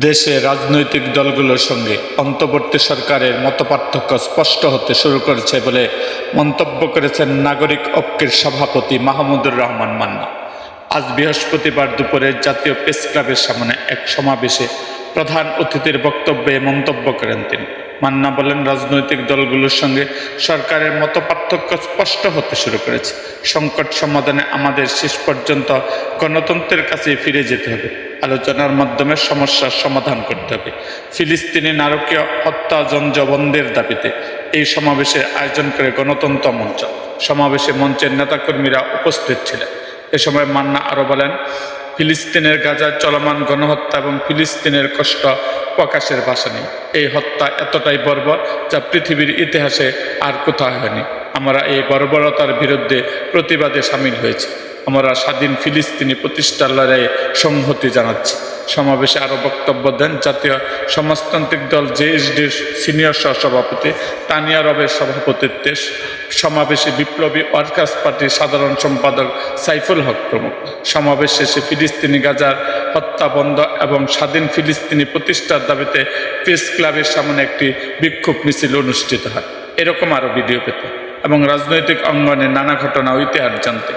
দেশে রাজনৈতিক দলগুলোর সঙ্গে অন্তর্বর্তী সরকারের মতপার্থক্য স্পষ্ট হতে শুরু করেছে বলে মন্তব্য করেছেন নাগরিক ঐক্যের সভাপতি মাহমুদুর রহমান মান্না। আজ বৃহস্পতিবার দুপুরে জাতীয় প্রেস ক্লাবের সামনে এক সমাবেশে প্রধান অতিথির বক্তব্যে মন্তব্য করেন তিনি। মান্না বলেন, রাজনৈতিক দলগুলোর সঙ্গে সরকারের মতপার্থক্য স্পষ্ট হতে শুরু করেছে। সংকট সমাধানে আমাদের শেষ পর্যন্ত গণতন্ত্রের কাছে ফিরে যেতে হবে। আলোচনার মাধ্যমে সমস্যার সমাধান করতে হবে। ফিলিস্তিনি নারকীয় হত্যা জঞ্জ বন্ধের দাবিতে এই সমাবেশের আয়োজন করে গণতন্ত্র মঞ্চ। সমাবেশে মঞ্চের নেতাকর্মীরা উপস্থিত ছিলেন। এ সময় মান্না আরও বলেন ফিলিস্তিনের গাজার চলমান গণহত্যা এবং ফিলিস্তিনের কষ্ট প্রকাশের ভাষা নেই। এই হত্যা এতটাই বর্বর যা পৃথিবীর ইতিহাসে আর কোথাও হয়নি। আমরা এই বর্বরতার বিরুদ্ধে প্রতিবাদে সামিল হয়েছি। আমরা স্বাধীন ফিলিস্তিনি প্রতিষ্ঠার লড়াইয়ে সংহতি জানাচ্ছি। সমাবেশে আরও বক্তব্য দেন জাতীয় সমাজতান্ত্রিক দল জেএসডির সিনিয়র সহসভাপতি তানিয়া রবের সভাপতিত্বে সমাবেশে বিপ্লবী ওয়ার্কার্স পার্টির সাধারণ সম্পাদক সাইফুল হক প্রমুখ। সমাবেশ শেষে ফিলিস্তিনি গাজার হত্যা বন্ধ এবং স্বাধীন ফিলিস্তিনি প্রতিষ্ঠার দাবিতে প্রেস ক্লাবের সামনে একটি বিক্ষোভ মিছিল অনুষ্ঠিত হয়। এরকম আরও ভিডিও পেতে এবং রাজনৈতিক অঙ্গনে নানা ঘটনা ইতিহাস জানতে।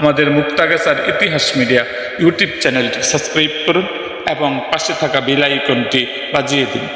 আমাদের মুক্তাগাছার ইতিহাস মিডিয়া ইউটিউব চ্যানেলটি সাবস্ক্রাইব করুন। এবং পাশে থাকা বিলাই কোনটি বাজিয়ে দিন।